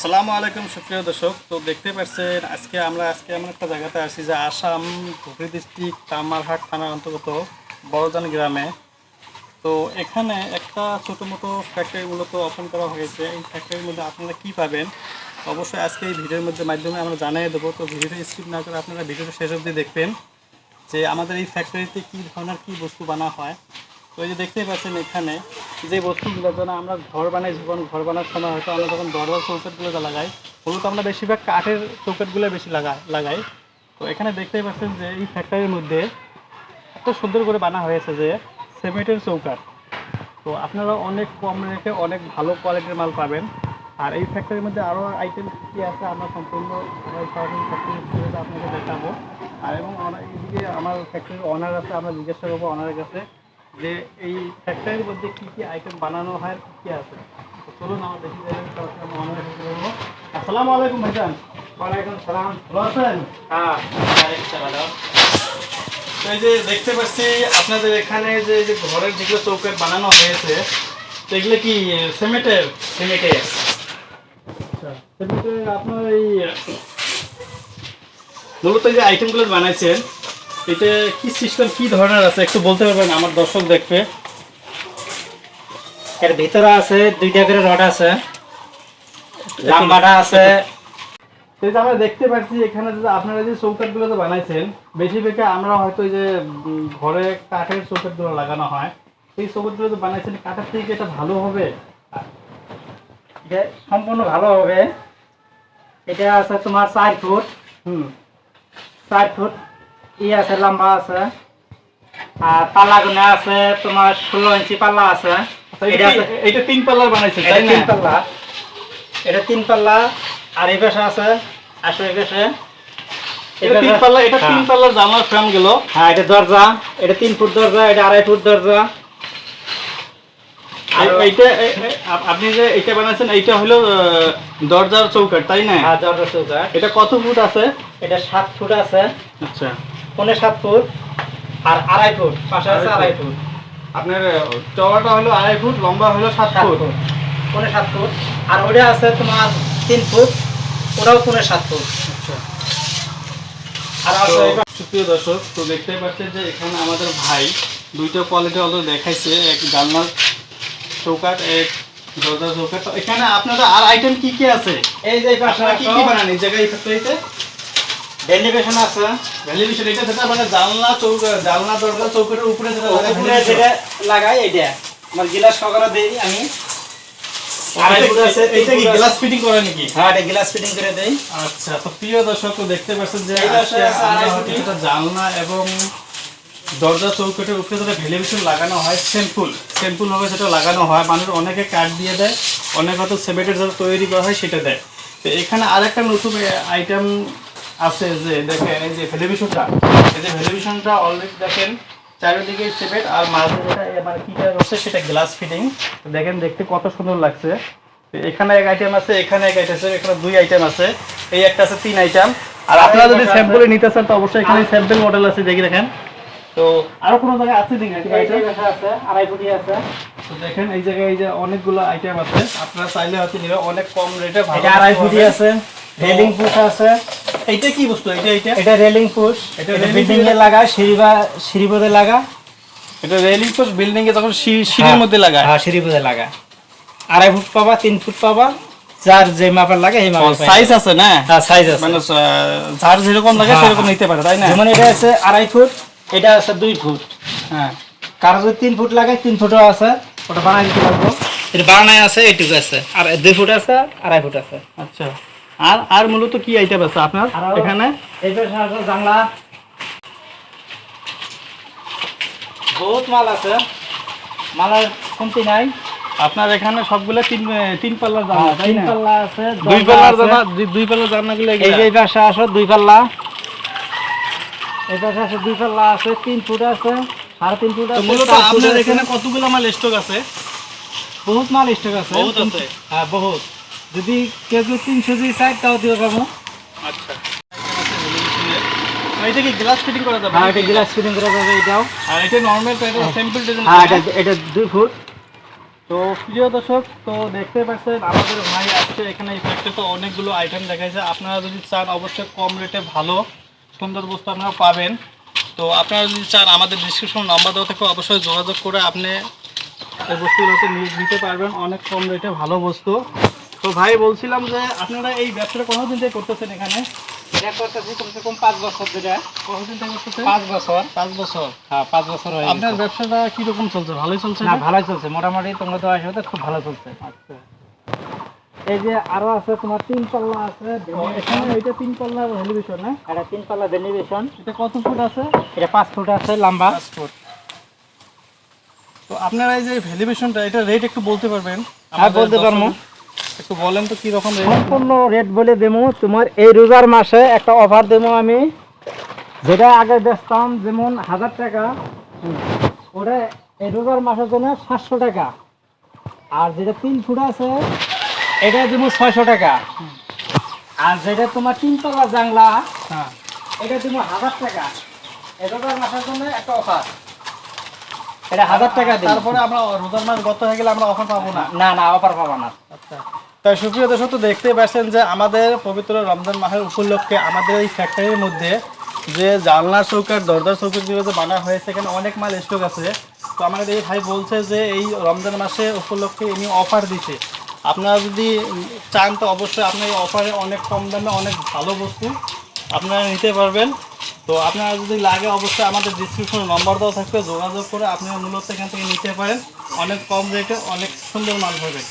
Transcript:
আসসালামু আলাইকুম, সুপ্রিয় দর্শক। তো দেখতে পাচ্ছেন, আজকে আমরা আজকে এমন একটা জায়গাতে আসছি যে আসাম ধুবড়ি ডিস্ট্রিক্ট কামারহাট থানার অন্তর্গত বড়জান গ্রামে। তো এখানে একটা ছোটো মতো ফ্যাক্টরি মূলত ওপেন করা হয়েছে। এই ফ্যাক্টরির মধ্যে আপনারা কী পাবেন? অবশ্যই আজকে এই ভিডিওর মধ্যে মাধ্যমে আমরা জানিয়ে দেবো। তো ভিডিওটা স্কিপ না করে আপনারা ভিডিওটা শেষ অবধি দেখবেন যে আমাদের এই ফ্যাক্টরিতে কী ধরনের কী বস্তু বানা হয়। এই যে দেখতেই পাচ্ছেন এখানে যে বস্তুগুলো যেন আমরা ঘর বানাই, যখন ঘর বানার সময় হয়তো আমরা যখন দরজা চৌকাটগুলো লাগাই। মূলত আমরা বেশিরভাগ কাঠের চৌকাটগুলো বেশি লাগা, লাগাই। তো এখানে দেখতেই পাচ্ছেন যে এই ফ্যাক্টরির মধ্যে এত সুন্দর করে বানা হয়েছে যে সিমেন্টের চৌকাট তো আপনারা অনেক কম রেটে অনেক ভালো কোয়ালিটির মাল পাবেন। আর এই ফ্যাক্টরির মধ্যে আরও আইটেম কী আছে আমরা সম্পূর্ণ আপনাকে দেখাবো। আর এবং এইদিকে আমার ফ্যাক্টরির অনার আছে, আমরা জিজ্ঞাসা করব অনারের কাছে যে এই ফ্যাক্টরির মধ্যে কী কী আইটেম বানানো হয় কী কী আছে? তো চলুন আমরা দেখি আসসালামু আলাইকুম ভাইজান। ওয়ালাইকুম সালাম। ভালো আছেন? হ্যাঁ তো এই যে দেখতে পাচ্ছি আপনাদের এখানে যে এই যে ঘরের যেগুলো চৌকাট বানানো হয়েছে তো এগুলো কি সিমেন্টের? সিমেন্টের। আচ্ছা সিমেন্টের আপনার এই মূলত যে আইটেমগুলো বানাইছেন এটা কি সিস্টেম কি ধরনের আছে? একটু বলতে পারবেন আমার দর্শক দেখবে। এর ভিতরে আছে দুইটা করে রড আছে। লাম্বাটা আছে। আমরা দেখতে পাচ্ছি এখানে যে আপনারা যে চৌকাটগুলো যে বানাইছেন বেশিরভাগে আমরা হয়তো যে ঘরে কাঠের চৌকাটগুলো লাগানো হয়। এই চৌকাটগুলো যে বানাইছেন কাঠের থেকে এটা ভালো হবে? এটা সম্পূর্ণ ভালো হবে। এটা আছে তোমার চার ফুট। হুম। চার ফুট। ই আছে লম্বা আছে। আর পাল্লা গুনে আছে তোমার ষোলো ইঞ্চি পাল্লা আছে। এটা তিন এটা তাই তিন পাল্লা। এটা তিন পাল্লা আর এই পাশে আছে আসো এই পাশে। তিন পাল্লা এটা তিন হ্যাঁ। পাল্লার জানলার ফ্রেম গেল। হ্যাঁ এটা দরজা। এটা তিন ফুট দরজা এটা আড়াই ফুট দরজা। আর এইটা আপনি যে এইটা বানাইছেন এইটা হলো দরজার চৌকাট তাই না? আর দরজা চৌকাঠ। এটা কত ফুট আছে? এটা সাত ফুট আছে। আচ্ছা। পনেরো সাত ফুট আর আড়াই ফুট পাশে আছে আড়াই ফুট। আপনার চওড়াটা হলো আড়াই ফুট লম্বা হলো সাত ফুট। পনেরো সাত ফুট। আর ওটা আছে তোমার তিন ফুট ওটাও পনেরো সাত ফুট। আচ্ছা। আর দর্শক তো দেখতেই পাচ্ছেন যে এখানে আমাদের ভাই দুইটা কোয়ালিটি অলরেডি দেখাইছে এক জানলার চৌকাট এক দরজার চৌকাট তো এখানে আপনাদের আর আইটেম কি কি আছে? এই যে পাশে কি কি বানান এই জায়গায় ফ্যাক্টরিতে আছে। এটা যেটা মানে জানলা চৌকা জানলা দরজা চৌকাটের উপরে যেটা উপরে যেটা লাগাই এটা আমার গিলাস দেই আমি। নাকি? হ্যাঁ দেই। আচ্ছা তো প্রিয় দর্শক দেখতে পাচ্ছেন যে ফুটি। যেটা জানলা এবং দরজা চৌকাটের উপরে যেটা ভ্যালিডেশন লাগানো হয় সিম্পল সিম্পল ভাবে যেটা লাগানো হয় মানুষ অনেকে কাঠ দিয়ে দেয় অনেক হয়তো সিমেন্টের যেটা তৈরি করা হয় সেটা দেয়। তো এখানে আরেকটা নতুন আইটেম আছে যে দেখেন এই যে ভ্যালিডেশনটা এই যে ভ্যালিডেশনটা অলরেডি দেখেন চারিদিকে সিমেন্ট আর মাঝে যেটা এ মানে কিটা সেটা গ্লাস ফিটিং দেখেন দেখতে কত সুন্দর লাগছে। এখানে এক আইটেম আছে এখানে এক আইটেম আছে এখানে দুই আইটেম আছে এই একটা আছে তিন আইটেম আর আপনারা যদি স্যাম্পলে নিতে চান তো অবশ্যই এখানে স্যাম্পল মডেল আছে দেখি দেখেন। তো আরও কোনো জায়গায় আছে দেখি আড়াই আছে। তো দেখেন এই জায়গায় এই যে অনেকগুলো আইটেম আছে। আপনারা চাইলে হয়তো নিবে অনেক কম রেটে ভালো আড়াই ফুটি আছে রেলিং পুশ আছে। এইটা কি বস্তু? এইটা এইটা? এটা রেলিং পুশ এটা এটা বিল্ডিং এ লাগা সিঁড়ি বা সিঁড়ি বোধে লাগা? এটা রেলিং পোস্ট বিল্ডিং এ যখন সিঁড়ির মধ্যে লাগায় হ্যাঁ সিঁড়ি বোধে লাগা। আড়াই ফুট পাবা তিন ফুট পাবা যার যে মাপের লাগে এই মাপের সাইজ আছে না? হ্যাঁ সাইজ আছে। মানে যার যেরকম লাগে হ্যাঁ, সেরকম হ্যাঁ। নিতে পারে তাই না? যেমন এটা আছে আড়াই ফুট এটা আছে দুই ফুট। হ্যাঁ। কারও যদি তিন ফুট লাগে তিন ফুটও আছে। ওটা বানাই দিতে পারব। এটা বানায় আছে এইটুকু আছে। আর দুই ফুট আছে আড়াই ফুট আছে। আচ্ছা। আর আর মূলত কি আইটেম আছে আপনার এখানে? পাশে বহুত মাল আছে। মালের কমতি নাই। আপনার এখানে সবগুলো তিন তিন জানলা হ্যাঁ, তিন পাল্লা আছে দুই পাল্লার আছে। দুই- জানলাগুলো এই যে এই পাশে আসো দুই পাল্লা। এই পাশে আছে দুই পাল্লা আছে তিন ফুট আছে সাড়ে তিন ফুট আছে মূলত আপনার এখানে কতগুলো মাল স্টক আছে? বহুত মাল স্টক আছে। বহুত আছে? হ্যাঁ বহুত। যদি কেউ যদি তিনশো যদি চাই তাও দিতে পারব আচ্ছা। এটা কি গ্লাস ফিটিং করা যাবে? হ্যাঁ এটা গ্লাস ফিটিং করা যাবে এটাও আর এটা নরমাল তো এটা স্যাম্পল ডিজাইন হ্যাঁ এটা এটা দুই ফুট। তো প্রিয় দর্শক তো দেখতে পাচ্ছেন আমাদের ভাই আজকে এখানে এই ফ্যাক্টরি তো অনেকগুলো আইটেম দেখাইছে। আপনারা যদি চান অবশ্যই কম রেটে ভালো সুন্দর বস্তু আপনারা পাবেন। তো আপনারা যদি চান আমাদের ডিসক্রিপশন নাম্বার দেওয়া থেকে অবশ্যই যোগাযোগ করে আপনি এই বস্তুগুলোতে নিয়ে নিতে পারবেন। অনেক কম রেটে ভালো বস্তু। তো ভাই বলছিলাম যে আপনারা এই ব্যবসাটা কতদিন থেকে করতেছেন এখানে? এটা করতেছি কমসে কম পাঁচ বছর ধরে। কতদিন থেকে করতেছেন? পাঁচ বছর। পাঁচ বছর। হ্যাঁ পাঁচ বছর হয়ে আপনার ব্যবসাটা কীরকম চলছে? ভালোই চলছে না না? ভালোই চলছে। মোটামুটি তোমরা তো আসবে খুব ভালো চলছে। আচ্ছা। এই যে আরও আছে তোমার তিন পাল্লা আছে এখানে এটা তিন পাল্লা ভ্যালুয়েশন না? এটা তিন পাল্লা ডেলিভেশন এটা কত ফুট আছে? এটা পাঁচ ফুট আছে লম্বা। পাঁচ ফুট। তো আপনারা এই যে ভ্যালুয়েশনটা এটা রেট একটু বলতে পারবেন? হ্যাঁ, বলতে পারব। একটু বলেন তো কি রকম সম্পূর্ণ রেট বলে দেবো তোমার এই রোজার মাসে একটা অফার দেবো আমি। যেটা আগে বেচতাম যেমন হাজার টাকা ওটা এই রোজার মাসের জন্য সাতশো টাকা। আর যেটা তিন ফুট আছে এটা দেবো ছয়শো টাকা। আর যেটা তোমার তিন তলা জাংলা হ্যাঁ। এটা দেবো হাজার টাকা। এই রোজার মাসের জন্য একটা অফার এটা হাজার টাকা তারপরে আমরা রোজার মাস গত হয়ে গেলে আমরা অফার পাবো না? না না অফার পাবা না। আচ্ছা। তাই সুপ্রিয় দর্শক, তো দেখতেই পাচ্ছেন যে আমাদের পবিত্র রমজান মাসের উপলক্ষে আমাদের এই ফ্যাক্টরির মধ্যে যে জানলার চৌকার দরজার চৌকারগুলো যে বানা হয়েছে, এখানে অনেক মাল স্টক আছে। তো আমাদের এই ভাই বলছে যে এই রমজান মাসে উপলক্ষে ইনি অফার দিছে। আপনারা যদি চান, তো অবশ্যই আপনার এই অফারে অনেক কম দামে অনেক ভালো বস্তু আপনারা নিতে পারবেন। তো আপনারা যদি লাগে, অবশ্যই আমাদের ডিসক্রিপশনে নম্বর দেওয়া থাকবে। যোগাযোগ করে আপনারা মূলত এখান থেকে নিতে পারেন। অনেক কম রেটে অনেক সুন্দর মাল পাবেন।